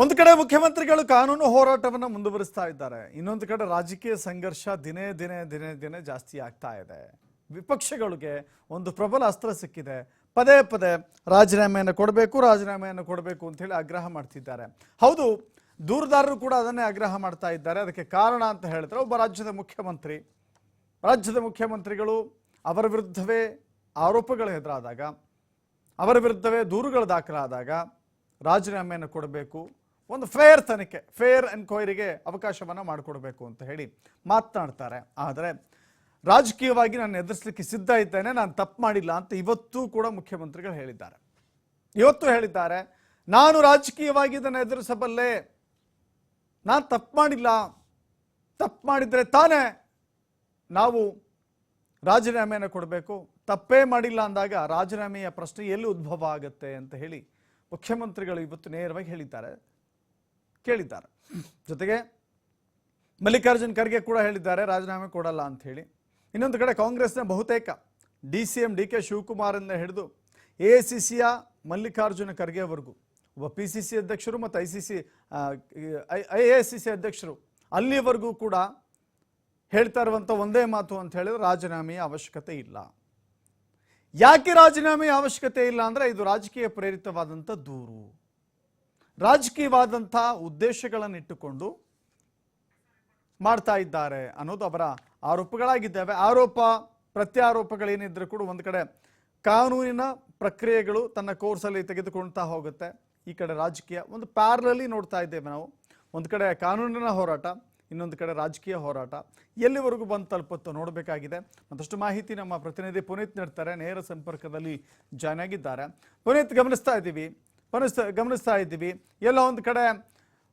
ಒಂದು ಕಡೆ ಮುಖ್ಯಮಂತ್ರಿಗಳು ಕಾನೂನು ಹೋರಾಟವನ್ನು ಮುಂದುವರಿಸ್ತಾ ಇದ್ದಾರೆ, ಇನ್ನೊಂದು ಕಡೆ ರಾಜಕೀಯ ಸಂಘರ್ಷ ದಿನೇ ದಿನೇ ದಿನೇ ದಿನೇ ಜಾಸ್ತಿ ಆಗ್ತಾ ಇದೆ. ವಿಪಕ್ಷಗಳಿಗೆ ಒಂದು ಪ್ರಬಲ ಅಸ್ತ್ರ ಸಿಕ್ಕಿದೆ. ಪದೇ ಪದೇ ರಾಜೀನಾಮೆಯನ್ನು ಕೊಡಬೇಕು ರಾಜೀನಾಮೆಯನ್ನು ಕೊಡಬೇಕು ಅಂತ ಹೇಳಿ ಆಗ್ರಹ ಮಾಡ್ತಿದ್ದಾರೆ. ಹೌದು, ದೂರದಾರರು ಕೂಡ ಅದನ್ನೇ ಆಗ್ರಹ ಮಾಡ್ತಾ ಇದ್ದಾರೆ. ಅದಕ್ಕೆ ಕಾರಣ ಅಂತ ಹೇಳಿದ್ರೆ ಒಬ್ಬ ರಾಜ್ಯದ ಮುಖ್ಯಮಂತ್ರಿ, ರಾಜ್ಯದ ಮುಖ್ಯಮಂತ್ರಿಗಳು ಅವರ ವಿರುದ್ಧವೇ ಆರೋಪಗಳು ಎದುರಾದಾಗ, ಅವರ ವಿರುದ್ಧವೇ ದೂರುಗಳು ದಾಖಲಾದಾಗ ರಾಜೀನಾಮೆಯನ್ನು ಕೊಡಬೇಕು ಒಂದು ಫೇರ್ ತನಿಖೆ ಫೇರ್ ಎನ್ಕ್ವೈರಿಗೆ ಅವಕಾಶವನ್ನು ಮಾಡಿಕೊಡ್ಬೇಕು ಅಂತ ಹೇಳಿ ಮಾತನಾಡ್ತಾರೆ. ಆದರೆ ರಾಜಕೀಯವಾಗಿ ನಾನು ಎದುರಿಸಲಿಕ್ಕೆ ಸಿದ್ಧ ಇದ್ದೇನೆ, ನಾನು ತಪ್ಪು ಮಾಡಿಲ್ಲ ಅಂತ ಇವತ್ತೂ ಕೂಡ ಮುಖ್ಯಮಂತ್ರಿಗಳು ಹೇಳಿದ್ದಾರೆ. ಇವತ್ತು ಹೇಳಿದ್ದಾರೆ, ನಾನು ರಾಜಕೀಯವಾಗಿ ಇದನ್ನು ಎದುರಿಸಬಲ್ಲೆ, ನಾನು ತಪ್ಪು ಮಾಡಿಲ್ಲ, ತಪ್ಪು ಮಾಡಿದರೆ ತಾನೇ ನಾವು ರಾಜೀನಾಮೆಯನ್ನು ಕೊಡಬೇಕು, ತಪ್ಪೇ ಮಾಡಿಲ್ಲ ಅಂದಾಗ ರಾಜೀನಾಮೆಯ ಪ್ರಶ್ನೆ ಎಲ್ಲಿ ಉದ್ಭವ ಆಗುತ್ತೆ ಅಂತ ಹೇಳಿ ಮುಖ್ಯಮಂತ್ರಿಗಳು ಇವತ್ತು ನೇರವಾಗಿ ಹೇಳಿದ್ದಾರೆ. ಕೇಳಿದ್ದಾರೆ. ಜೊತೆಗೆ ಮಲ್ಲಿಕಾರ್ಜುನ್ ಖರ್ಗೆ ಕೂಡ ಹೇಳಿದ್ದಾರೆ, ರಾಜೀನಾಮೆ ಕೊಡಲ್ಲ ಅಂತ ಹೇಳಿ ಇನ್ನೊಂದು ಕಡೆ ಕಾಂಗ್ರೆಸ್ನ ಬಹುತೇಕ D C M D K ಶಿವಕುಮಾರಿಂದ ಹಿಡಿದು ಎ ಸಿ ಸಿಯ ಮಲ್ಲಿಕಾರ್ಜುನ ಖರ್ಗೆವರೆಗೂ, ಒಬ್ಬ ಪಿ ಸಿ ಸಿ ಅಧ್ಯಕ್ಷರು ಮತ್ತು I C C I A C C ಅಧ್ಯಕ್ಷರು, ಅಲ್ಲಿವರೆಗೂ ಕೂಡ ಹೇಳ್ತಾ ಇರುವಂಥ ಒಂದೇ ಮಾತು ಅಂತ ಹೇಳಿದ್ರೆ ರಾಜೀನಾಮೆಯ ಅವಶ್ಯಕತೆ ಇಲ್ಲ. ಯಾಕೆ ರಾಜೀನಾಮೆಯ ಅವಶ್ಯಕತೆ ಇಲ್ಲ ಅಂದರೆ ಇದು ರಾಜಕೀಯ ಪ್ರೇರಿತವಾದಂಥ ದೂರು. ರಾಜಕೀಯವಾದಂಥ ಉದ್ದೇಶಗಳನ್ನಿಟ್ಟುಕೊಂಡು ಮಾಡ್ತಾ ಇದ್ದಾರೆ ಅನ್ನೋದು ಅವರ ಆರೋಪಗಳಾಗಿದ್ದಾವೆ. ಆರೋಪ, ಪ್ರತ್ಯಾರೋಪಗಳೇನಿದ್ರೂ ಕೂಡ ಒಂದು ಕಡೆ ಕಾನೂನಿನ ಪ್ರಕ್ರಿಯೆಗಳು ತನ್ನ ಕೋರ್ಸಲ್ಲಿ ತೆಗೆದುಕೊಳ್ತಾ ಹೋಗುತ್ತೆ. ಈ ಕಡೆ ರಾಜಕೀಯ ಒಂದು ಪ್ಯಾರಲಲ್ಲಿ ನೋಡ್ತಾ ಇದ್ದೇವೆ ನಾವು. ಒಂದು ಕಡೆ ಕಾನೂನಿನ ಹೋರಾಟ, ಇನ್ನೊಂದು ಕಡೆ ರಾಜಕೀಯ ಹೋರಾಟ. ಎಲ್ಲಿವರೆಗೂ ಬಂದು ತಲುಪುತ್ತೋ ನೋಡಬೇಕಾಗಿದೆ. ಮತ್ತಷ್ಟು ಮಾಹಿತಿ ನಮ್ಮ ಪ್ರತಿನಿಧಿ ಪುನೀತ್ ನೀಡ್ತಾರೆ. ನೇರ ಸಂಪರ್ಕದಲ್ಲಿ ಜಾಯ್ನ್ ಆಗಿದ್ದಾರೆ. ಪುನೀತ್, ಗಮನಿಸ್ತಾ ಇದ್ದೀವಿ. ಗಮನಿಸ್ತಾ ಗಮನಿಸ್ತಾ ಇದ್ದೀವಿ. ಎಲ್ಲ ಒಂದು ಕಡೆ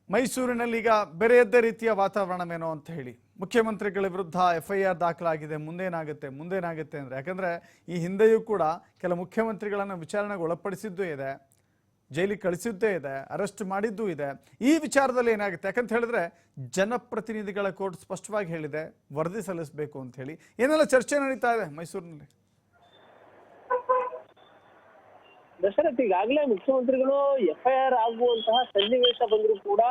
ಮೈಸೂರಿನಲ್ಲಿ ಈಗ ಬೇರೆಯದ್ದೇ ರೀತಿಯ ವಾತಾವರಣವೇನೋ ಅಂತ ಹೇಳಿ. ಮುಖ್ಯಮಂತ್ರಿಗಳ ವಿರುದ್ಧ ಎಫ್ ಐ ಆರ್ ದಾಖಲಾಗಿದೆ. ಮುಂದೇನಾಗುತ್ತೆ? ಮುಂದೇನಾಗುತ್ತೆ ಅಂದರೆ, ಯಾಕಂದರೆ ಈ ಹಿಂದೆಯೂ ಕೂಡ ಕೆಲ ಮುಖ್ಯಮಂತ್ರಿಗಳನ್ನು ವಿಚಾರಣೆಗೆ ಒಳಪಡಿಸಿದ್ದೂ ಇದೆ. ಜೈಲಿಗೆ ಕಳಿಸಿದ್ದೇ ಇದೆ. ಅರೆಸ್ಟ್ ಮಾಡಿದ್ದೂ ಇದೆ. ಈ ವಿಚಾರದಲ್ಲಿ ಏನಾಗುತ್ತೆ? ಯಾಕಂತ ಹೇಳಿದ್ರೆ ಜನಪ್ರತಿನಿಧಿಗಳ ಕೋರ್ಟ್ ಸ್ಪಷ್ಟವಾಗಿ ಹೇಳಿದೆ. ವರದಿ ಸಲ್ಲಿಸಬೇಕು ಅಂತ ಹೇಳಿ. ಏನೆಲ್ಲ ಚರ್ಚೆ ನಡೀತಾ ಇದೆ ಮೈಸೂರಿನಲ್ಲಿ? ದಶರಥ್ ಈಗಾಗಲೇ ಮುಖ್ಯಮಂತ್ರಿಗಳು ಎಫ್ ಐ ಆರ್ ಆಗುವಂತಹ ಸನ್ನಿವೇಶ ಬಂದರೂ ಕೂಡ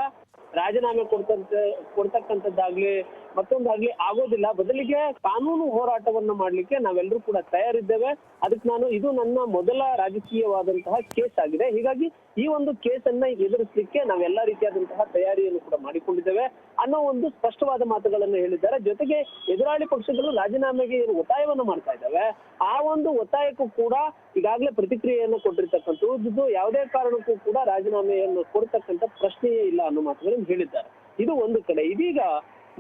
ರಾಜೀನಾಮೆ ಕೊಡ್ತಂತ, ಕೊಡ್ತಕ್ಕಂಥದ್ದಾಗ್ಲಿ ಮತ್ತೊಂದಾಗ್ಲಿ ಆಗೋದಿಲ್ಲ. ಬದಲಿಗೆ ಕಾನೂನು ಹೋರಾಟವನ್ನ ಮಾಡ್ಲಿಕ್ಕೆ ನಾವೆಲ್ಲರೂ ಕೂಡ ತಯಾರಿದ್ದೇವೆ. ಅದಕ್ಕೆ ನಾನು, ಇದು ನನ್ನ ಮೊದಲ ರಾಜಕೀಯವಾದಂತಹ ಕೇಸ್ ಆಗಿದೆ. ಹೀಗಾಗಿ ಈ ಒಂದು ಕೇಸನ್ನ ಎದುರಿಸಲಿಕ್ಕೆ ನಾವೆಲ್ಲಾ ರೀತಿಯಾದಂತಹ ತಯಾರಿಯನ್ನು ಕೂಡ ಮಾಡಿಕೊಂಡಿದ್ದೇವೆ ಅನ್ನೋ ಒಂದು ಸ್ಪಷ್ಟವಾದ ಮಾತುಗಳನ್ನು ಹೇಳಿದ್ದಾರೆ. ಜೊತೆಗೆ ಎದುರಾಳಿ ಪಕ್ಷಗಳು ರಾಜೀನಾಮೆಗೆ ಒತ್ತಾಯವನ್ನ ಮಾಡ್ತಾ ಇದ್ದಾವೆ. ಆ ಒಂದು ಒತ್ತಾಯಕ್ಕೂ ಕೂಡ ಈಗಾಗಲೇ ಪ್ರತಿಕ್ರಿಯೆಯನ್ನು ಕೊಟ್ಟಿರ್ತಕ್ಕಂಥದ್ದು. ಯಾವುದೇ ಕಾರಣಕ್ಕೂ ಕೂಡ ರಾಜೀನಾಮೆಯನ್ನು ಕೊಡ್ತಕ್ಕಂಥ ಪ್ರಶ್ನೆಯೇ ಇಲ್ಲ ಅನ್ನೋ ಮಾತುಗಳನ್ನು ಹೇಳಿದ್ದಾರೆ. ಇದು ಒಂದು ಕಡೆ ಇದೀಗ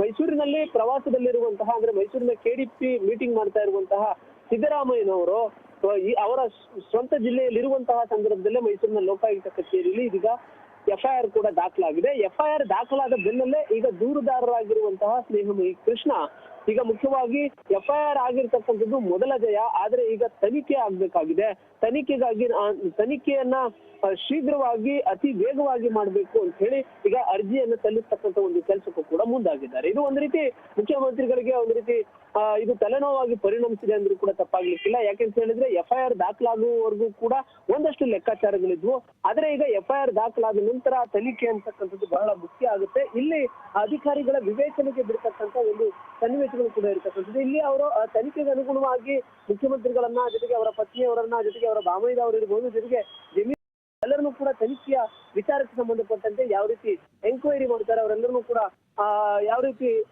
ಮೈಸೂರಿನಲ್ಲಿ ಪ್ರವಾಸದಲ್ಲಿರುವಂತಹ, ಅಂದ್ರೆ ಮೈಸೂರಿನ ಕೆಡಿಪಿ ಮೀಟಿಂಗ್ ಮಾಡ್ತಾ ಇರುವಂತಹ ಸಿದ್ದರಾಮಯ್ಯನವರು ಅವರ ಸ್ವಂತ ಸ್ವಂತ ಜಿಲ್ಲೆಯಲ್ಲಿರುವಂತಹ ಸಂದರ್ಭದಲ್ಲೇ ಮೈಸೂರಿನ ಲೋಕಾಯುಕ್ತ ಕಚೇರಿಯಲ್ಲಿ ಇದೀಗ ಎಫ್ಐಆರ್ ಕೂಡ ದಾಖಲಾಗಿದೆ. ಎಫ್ಐಆರ್ ದಾಖಲಾದ ಬೆನ್ನಲ್ಲೇ ಈಗ ದೂರುದಾರರಾಗಿರುವಂತಹ ಸ್ನೇಹಮಯಿ ಕೃಷ್ಣ ಈಗ ಮುಖ್ಯವಾಗಿ ಎಫ್ಐಆರ್ ಆಗಿರ್ತಕ್ಕಂಥದ್ದು ಮೊದಲ ಜಯ, ಆದ್ರೆ ಈಗ ತನಿಖೆ ಆಗ್ಬೇಕಾಗಿದೆ. ತನಿಖೆಗಾಗಿ ತನಿಖೆಯನ್ನ ಶೀಘ್ರವಾಗಿ, ಅತಿ ವೇಗವಾಗಿ ಮಾಡಬೇಕು ಅಂತ ಹೇಳಿ ಈಗ ಅರ್ಜಿಯನ್ನು ಸಲ್ಲಿಸ್ತಕ್ಕಂಥ ಒಂದು ಕೆಲಸಕ್ಕೂ ಕೂಡ ಮುಂದಾಗಿದ್ದಾರೆ. ಇದು ಒಂದು ರೀತಿ ಮುಖ್ಯಮಂತ್ರಿಗಳಿಗೆ ಒಂದು ರೀತಿ ಇದು ತಲೆನೋವಾಗಿ ಪರಿಣಮಿಸಿದೆ ಅಂದ್ರೂ ಕೂಡ ತಪ್ಪಾಗ್ಲಿಕ್ಕಿಲ್ಲ. ಯಾಕೆಂತ ಹೇಳಿದ್ರೆ ಎಫ್ಐಆರ್ ದಾಖಲಾಗುವವರೆಗೂ ಕೂಡ ಒಂದಷ್ಟು ಲೆಕ್ಕಾಚಾರಗಳಿದ್ವು. ಆದ್ರೆ ಈಗ ಎಫ್ಐಆರ್ ದಾಖಲಾದ ನಂತರ ತನಿಖೆ ಅಂತಕ್ಕಂಥದ್ದು ಬಹಳ ಮುಖ್ಯ ಆಗುತ್ತೆ. ಇಲ್ಲಿ ಅಧಿಕಾರಿಗಳ ವಿವೇಚನೆಗೆ ಬಿಡ್ತಕ್ಕಂಥ ಒಂದು ಸನ್ನಿವೇಶಗಳು ಕೂಡ ಇರ್ತಕ್ಕಂಥದ್ದು. ಇಲ್ಲಿ ಅವರು ತನಿಖೆಗೆ ಅನುಗುಣವಾಗಿ ಮುಖ್ಯಮಂತ್ರಿಗಳನ್ನ, ಜೊತೆಗೆ ಅವರ ಪತ್ನಿಯವರನ್ನ, ಜೊತೆಗೆ ಅವರ ಬಾಮೈದವರು ಇರ್ಬೋದು, ಜೊತೆಗೆ ಜಮೀನು ಎಲ್ಲರನ್ನೂ ಕೂಡ ತನಿಖೆಯ ವಿಚಾರಕ್ಕೆ ಸಂಬಂಧಪಟ್ಟಂತೆ ಯಾವ ರೀತಿ ಎಂಕ್ವೈರಿ ಮಾಡ್ತಾರೆ, ಅವರೆಲ್ಲರನ್ನೂ ಕೂಡ, ಆ, ಯಾವ ರೀತಿ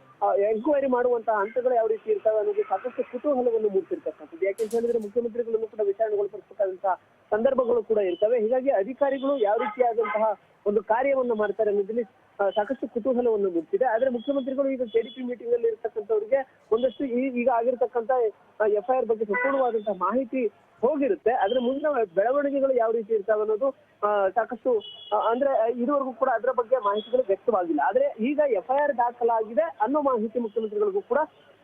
ಎಂಕ್ವೈರಿ ಮಾಡುವಂತಹ ಹಂತಗಳು ಯಾವ ರೀತಿ ಇರ್ತವೆ ಅನ್ನೋದು ಸಾಕಷ್ಟು ಕುತೂಹಲವನ್ನು ಮೂಡಿಸಿರ್ತಕ್ಕಂಥದ್ದು. ಯಾಕೆಂತ ಹೇಳಿದ್ರೆ ಮುಖ್ಯಮಂತ್ರಿಗಳನ್ನು ಕೂಡ ವಿಚಾರಣೆಗೊಳಪಡಿಸತಕ್ಕಂತಹ ಸಂದರ್ಭಗಳು ಕೂಡ ಇರ್ತವೆ. ಹೀಗಾಗಿ ಅಧಿಕಾರಿಗಳು ಯಾವ ರೀತಿಯಾದಂತಹ ಒಂದು ಕಾರ್ಯವನ್ನ ಮಾಡ್ತಾರೆ ಅನ್ನೋದ್ರಲ್ಲಿ ಸಾಕಷ್ಟು ಕುತೂಹಲವನ್ನು ಮೂಡಿಸಿದೆ. ಆದ್ರೆ ಮುಖ್ಯಮಂತ್ರಿಗಳು ಈಗ ಕೆಡಿಪಿ ಮೀಟಿಂಗ್ ಅಲ್ಲಿ ಇರ್ತಕ್ಕಂಥವ್ರಿಗೆ ಒಂದಷ್ಟು ಈಗ ಆಗಿರ್ತಕ್ಕಂಥ ಎಫ್ಐಆರ್ ಬಗ್ಗೆ ಸಂಪೂರ್ಣವಾದಂತಹ ಮಾಹಿತಿ ಹೋಗಿರುತ್ತೆ. ಅದ್ರ ಮುಂದಿನ ಬೆಳವಣಿಗೆಗಳು ಯಾವ ರೀತಿ ಇರ್ತಾವೆ ಅನ್ನೋದು ಸಾಕಷ್ಟು ಅಂದ್ರೆ ಇದುವರೆಗೂ ಕೂಡ ಅದರ ಬಗ್ಗೆ ಮಾಹಿತಿಗಳು ವ್ಯಕ್ತವಾಗಿಲ್ಲ. ಆದ್ರೆ ಈಗ ಎಫ್ಐಆರ್ ದಾಖಲಾಗಿದೆ ಅನ್ನೋ ಮಾಹಿತಿ ಮುಖ್ಯಮಂತ್ರಿಗಳಿಗೂ ಕೂಡ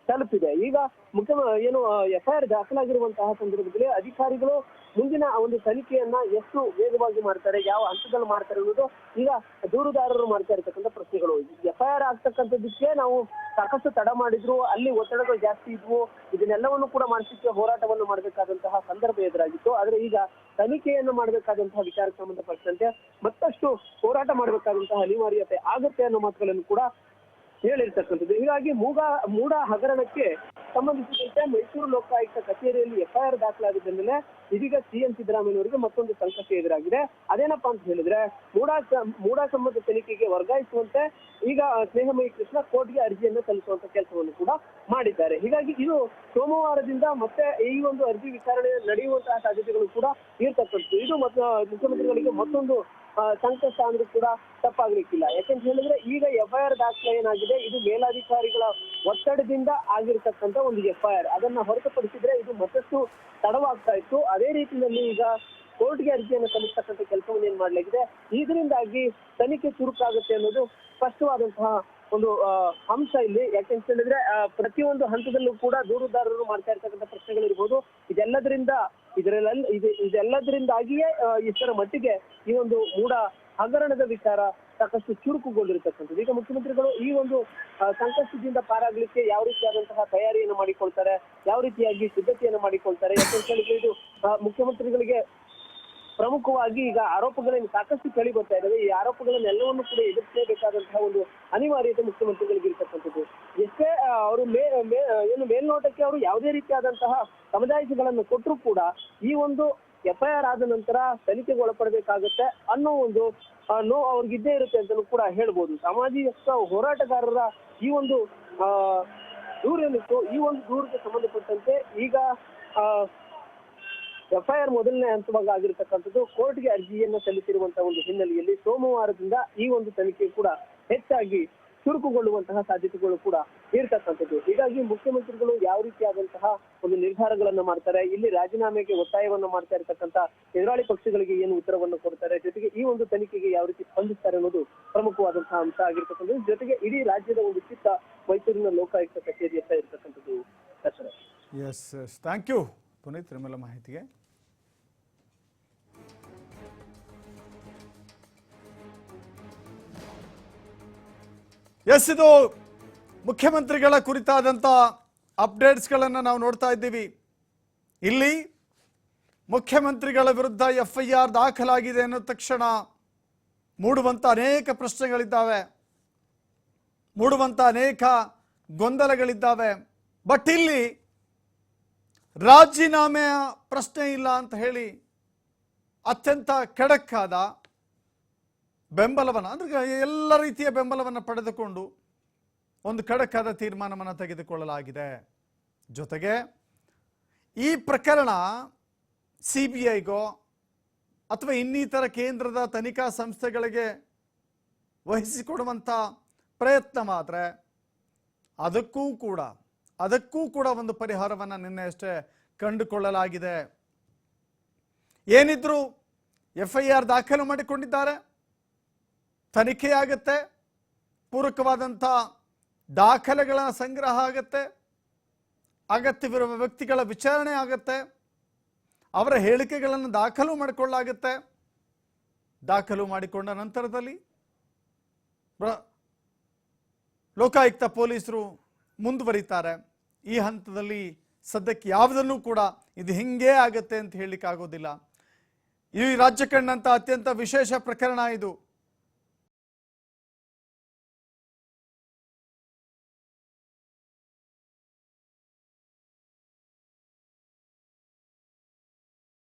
ತಲುಪಿದೆ. ಈಗ ಮುಖ್ಯ ಏನು ಎಫ್ಐಆರ್ ದಾಖಲಾಗಿರುವಂತಹ ಸಂದರ್ಭದಲ್ಲಿ ಅಧಿಕಾರಿಗಳು ಮುಂದಿನ ಒಂದು ತನಿಖೆಯನ್ನ ಎಷ್ಟು ವೇಗವಾಗಿ ಮಾಡ್ತಾರೆ, ಯಾವ ಹಂತದಲ್ಲಿ ಮಾಡ್ತಾರೆ ಅನ್ನೋದು ಈಗ ದೂರುದಾರರು ಮಾಡ್ತಾ ಇರ್ತಕ್ಕಂಥ ಪ್ರಶ್ನೆಗಳು. ಎಫ್ಐಆರ್ ಆಗ್ತಕ್ಕಂಥದ್ದಕ್ಕೆ ನಾವು ಸಾಕಷ್ಟು ತಡ ಮಾಡಿದ್ರು, ಅಲ್ಲಿ ಒತ್ತಡಗಳು ಜಾಸ್ತಿ ಇದ್ವು, ಇದನ್ನೆಲ್ಲವನ್ನು ಕೂಡ ಮಾಡಿಸಲಿಕ್ಕೆ ಹೋರಾಟವನ್ನು ಮಾಡಬೇಕಾದಂತಹ ಸಂದರ್ಭ ಎದುರಾಗಿತ್ತು. ಆದ್ರೆ ಈಗ ತನಿಖೆಯನ್ನು ಮಾಡಬೇಕಾದಂತಹ ವಿಚಾರಕ್ಕೆ ಸಂಬಂಧಪಟ್ಟಂತೆ ಮತ್ತಷ್ಟು ಹೋರಾಟ ಮಾಡಬೇಕಾದಂತಹ ಅನಿವಾರ್ಯತೆ ಆಗುತ್ತೆ ಅನ್ನೋ ಮಾತುಗಳನ್ನು ಕೂಡ ಹೇಳಿರ್ತಕ್ಕಂಥದ್ದು ಹೀಗಾಗಿ ಮೂಗ, ಮೂಡ ಹಗರಣಕ್ಕೆ ಸಂಬಂಧಿಸಿದಂತೆ ಮೈಸೂರು ಲೋಕಾಯುಕ್ತ ಕಚೇರಿಯಲ್ಲಿ ಎಫ್ಐಆರ್ ದಾಖಲಾಗಿದ್ದ ಇದೀಗ ಸಿಎಂ ಸಿದ್ದರಾಮಯ್ಯನವರಿಗೆ ಮತ್ತೊಂದು ಸಂಕಷ್ಟ ಎದುರಾಗಿದೆ. ಅದೇನಪ್ಪಾ ಅಂತ ಹೇಳಿದ್ರೆ, ಮೂಡ ಮೂಡ ಸಂಬಂಧ ತನಿಖೆಗೆ ವರ್ಗಾಯಿಸುವಂತೆ ಈಗ ಸ್ನೇಹಮಯಿ ಕೃಷ್ಣ ಕೋರ್ಟ್ಗೆ ಅರ್ಜಿಯನ್ನು ಸಲ್ಲಿಸುವಂತ ಕೆಲಸವನ್ನು ಕೂಡ ಮಾಡಿದ್ದಾರೆ. ಹೀಗಾಗಿ ಇದು ಸೋಮವಾರದಿಂದ ಮತ್ತೆ ಈ ಒಂದು ಅರ್ಜಿ ವಿಚಾರಣೆ ನಡೆಯುವಂತಹ ಸಾಧ್ಯತೆಗಳು ಕೂಡ ಇರ್ತಕ್ಕಂಥದ್ದು. ಇದು ಮತ್ತು ಮುಖ್ಯಮಂತ್ರಿಗಳಿಗೆ ಮತ್ತೊಂದು ಸಂಕಷ್ಟ ಅಂದ್ರೂ ಕೂಡ ತಪ್ಪಾಗ್ಲಿಕ್ಕಿಲ್ಲ. ಯಾಕಂತ ಹೇಳಿದ್ರೆ ಈಗ ಎಫ್ಐಆರ್ ದಾಖಲೆ ಏನಾಗಿದೆ? ಇದು ಮೇಲಾಧಿಕಾರಿಗಳ ಒತ್ತಡದಿಂದ ಆಗಿರ್ತಕ್ಕಂತ ಒಂದು ಎಫ್ಐಆರ್ ಅದನ್ನ ಹೊರತುಪಡಿಸಿದ್ರೆ ಇದು ಮತ್ತಷ್ಟು ತಡವಾಗ್ತಾ ಇತ್ತು. ಅದೇ ರೀತಿಯಲ್ಲಿ ಈಗ ಕೋರ್ಟ್ಗೆ ಅರ್ಜಿಯನ್ನು ಸಲ್ಲಿಸ್ತಕ್ಕಂಥ ಕೆಲಸವನ್ನು ಏನ್ ಮಾಡಲಾಗಿದೆ ಇದರಿಂದಾಗಿ ತನಿಖೆ ಚುರುಕಾಗುತ್ತೆ ಅನ್ನೋದು ಸ್ಪಷ್ಟವಾದಂತಹ ಒಂದು ಅಂಶ ಇಲ್ಲಿ. ಯಾಕೆಂತ ಹೇಳಿದ್ರೆ ಪ್ರತಿಯೊಂದು ಹಂತದಲ್ಲೂ ಕೂಡ ದೂರುದಾರರು ಮಾಡ್ತಾ ಇರ್ತಕ್ಕಂಥ ಪ್ರಶ್ನೆಗಳಿರ್ಬೋದು. ಇದೆಲ್ಲದರಿಂದ ಇದರಲ್ಲಿ ಇದು ಇದೆಲ್ಲದರಿಂದಾಗಿಯೇ ಇಷ್ಟರ ಮಟ್ಟಿಗೆ ಈ ಒಂದು ಮೂಡ ಹಗರಣದ ವಿಚಾರ ಸಾಕಷ್ಟು ಚುರುಕುಗೊಂಡಿರತಕ್ಕಂಥದ್ದು. ಈಗ ಮುಖ್ಯಮಂತ್ರಿಗಳು ಈ ಒಂದು ಸಂಕಷ್ಟದಿಂದ ಪಾರಾಗ್ಲಿಕ್ಕೆ ಯಾವ ರೀತಿಯಾದಂತಹ ತಯಾರಿಯನ್ನು ಮಾಡಿಕೊಳ್ತಾರೆ, ಯಾವ ರೀತಿಯಾಗಿ ಸಿದ್ಧತೆಯನ್ನು ಮಾಡಿಕೊಳ್ತಾರೆ ಯಾಕಂತ ಹೇಳಿದ್ರೆ ಇದು ಮುಖ್ಯಮಂತ್ರಿಗಳಿಗೆ ಪ್ರಮುಖವಾಗಿ ಈಗ ಆರೋಪಗಳನ್ನು ಸಾಕಷ್ಟು ಕೇಳಿ ಬರ್ತಾ ಇದ್ದಾವೆ. ಈ ಆರೋಪಗಳನ್ನೆಲ್ಲವನ್ನು ಕೂಡ ಎದುರಿಸಲೇಬೇಕಾದಂತಹ ಒಂದು ಅನಿವಾರ್ಯತೆ ಮುಖ್ಯಮಂತ್ರಿಗಳಿಗೆ ಇರ್ತಕ್ಕಂಥದ್ದು. ಎಷ್ಟೇ ಅವರು ಮೇ ಏನು ಮೇಲ್ನೋಟಕ್ಕೆ ಅವರು ಯಾವುದೇ ರೀತಿಯಾದಂತಹ ಸಮುದಾಯಗಳನ್ನು ಕೊಟ್ಟರು ಕೂಡ ಈ ಒಂದು ಎಫ್ಐಆರ್ ಆದ ನಂತರ ತನಿಖೆಗೆ ಒಳಪಡಬೇಕಾಗತ್ತೆ ಅನ್ನೋ ಒಂದು ನೋವು ಅವ್ರಿಗಿದ್ದೇ ಇರುತ್ತೆ ಅಂತಲೂ ಕೂಡ ಹೇಳ್ಬೋದು. ಸಾಮಾಜಿಕ ಹೋರಾಟಗಾರರ ಈ ಒಂದು ಆ ದೂರೇನಿತ್ತು ಈ ಒಂದು ದೂರಕ್ಕೆ ಸಂಬಂಧಪಟ್ಟಂತೆ ಈಗ ಆ, ಎಫ್ಐಆರ್ ಮೊದಲನೇ ಹಂತವಾಗಿ ಆಗಿರತಕ್ಕಂಥದ್ದು ಕೋರ್ಟ್ಗೆ ಅರ್ಜಿಯನ್ನು ಸಲ್ಲಿಸಿರುವಂತಹ ಒಂದು ಹಿನ್ನೆಲೆಯಲ್ಲಿ ಸೋಮವಾರದಿಂದ ಈ ಒಂದು ತನಿಖೆ ಕೂಡ ಹೆಚ್ಚಾಗಿ ಚುರುಕುಗೊಳ್ಳುವಂತಹ ಸಾಧ್ಯತೆಗಳು ಕೂಡ ಇರ್ತಕ್ಕಂಥದ್ದು. ಹೀಗಾಗಿ ಮುಖ್ಯಮಂತ್ರಿಗಳು ಯಾವ ರೀತಿಯಾದಂತಹ ಒಂದು ನಿರ್ಧಾರಗಳನ್ನ ಮಾಡ್ತಾರೆ, ಇಲ್ಲಿ ರಾಜೀನಾಮೆಗೆ ಒತ್ತಾಯವನ್ನ ಮಾಡ್ತಾ ಇರತಕ್ಕಂತ ಎದುರಾಳಿ ಪಕ್ಷಗಳಿಗೆ ಏನು ಉತ್ತರವನ್ನು ಕೊಡ್ತಾರೆ, ಜೊತೆಗೆ ಈ ಒಂದು ತನಿಖೆಗೆ ಯಾವ ರೀತಿ ಸ್ಪಂದಿಸ್ತಾರೆ ಅನ್ನೋದು ಪ್ರಮುಖವಾದಂತಹ ಅಂಶ ಆಗಿರ್ತಕ್ಕಂಥದ್ದು. ಜೊತೆಗೆ ಇಡೀ ರಾಜ್ಯದ ಒಂದು ಚಿತ್ತ ಮೈಸೂರಿನ ಲೋಕಾಯುಕ್ತ ಕಚೇರಿಯತ್ತ ಇರ್ತಕ್ಕಂಥದ್ದು. ದರ್ಶನ ಎಸ್ ಥ್ಯಾಂಕ್ ಯು ಪುನೀತ್ ಮಾಹಿತಿಗೆ. ಎಸ್ ಇದು ಮುಖ್ಯಮಂತ್ರಿಗಳ ಕುರಿತಾದಂಥ ಅಪ್ಡೇಟ್ಸ್ಗಳನ್ನು ನಾವು ನೋಡ್ತಾ ಇದ್ದೀವಿ. ಇಲ್ಲಿ ಮುಖ್ಯಮಂತ್ರಿಗಳ ವಿರುದ್ಧ ಎಫ್ ಐ ಆರ್ ದಾಖಲಾಗಿದೆ ಅನ್ನೋ ತಕ್ಷಣ ಮೂಡುವಂಥ ಅನೇಕ ಪ್ರಶ್ನೆಗಳಿದ್ದಾವೆ. ಮೂಡುವಂಥ ಅನೇಕ ಗೊಂದಲಗಳಿದ್ದಾವೆ. ಬಟ್ ಇಲ್ಲಿ ರಾಜೀನಾಮೆಯ ಪ್ರಶ್ನೆ ಇಲ್ಲ ಅಂತ ಹೇಳಿ ಅತ್ಯಂತ ಖಡಕ್ಕಾದ ಬೆಂಬಲವನ್ನು, ಅಂದರೆ ಎಲ್ಲ ರೀತಿಯ ಬೆಂಬಲವನ್ನು ಪಡೆದುಕೊಂಡು ಒಂದು ಖಡಕ್ಕಾದ ತೀರ್ಮಾನವನ್ನು ತೆಗೆದುಕೊಳ್ಳಲಾಗಿದೆ. ಜೊತೆಗೆ ಈ ಪ್ರಕರಣ ಸಿ ಬಿ ಐಗೋ ಅಥವಾ ಇನ್ನಿತರ ಕೇಂದ್ರದ ತನಿಖಾ ಸಂಸ್ಥೆಗಳಿಗೆ ವಹಿಸಿಕೊಡುವಂಥ ಪ್ರಯತ್ನ ಮಾತ್ರ, ಅದಕ್ಕೂ ಕೂಡ ಅದಕ್ಕೂ ಕೂಡ ಒಂದು ಪರಿಹಾರವನ್ನು ನಿನ್ನೆ ಅಷ್ಟೇ ಕಂಡುಕೊಳ್ಳಲಾಗಿದೆ. ಏನಿದ್ರು ಎಫ್ ಐ ಆರ್ ದಾಖಲು ಮಾಡಿಕೊಂಡಿದ್ದಾರೆ? ತನಿಖೆಯಾಗತ್ತೆ, ಪೂರಕವಾದಂಥ ದಾಖಲೆಗಳ ಸಂಗ್ರಹ ಆಗತ್ತೆ, ಅಗತ್ಯವಿರುವ ವ್ಯಕ್ತಿಗಳ ವಿಚಾರಣೆ ಆಗತ್ತೆ, ಅವರ ಹೇಳಿಕೆಗಳನ್ನು ದಾಖಲು ಮಾಡಿಕೊಳ್ಳಾಗತ್ತೆ ದಾಖಲು ಮಾಡಿಕೊಂಡ ನಂತರದಲ್ಲಿ ಲೋಕಾಯುಕ್ತ ಪೊಲೀಸರು ಮುಂದುವರಿತಾರೆ. ಈ ಹಂತದಲ್ಲಿ ಸದ್ಯಕ್ಕೆ ಯಾವುದನ್ನು ಕೂಡ ಇದು ಹಿಂಗೇ ಆಗುತ್ತೆ ಅಂತ ಹೇಳಲಿಕ್ಕೆ ಆಗೋದಿಲ್ಲ ಈ ರಾಜ್ಯ ಕಂಡಂಥ ಅತ್ಯಂತ ವಿಶೇಷ ಪ್ರಕರಣ ಇದು.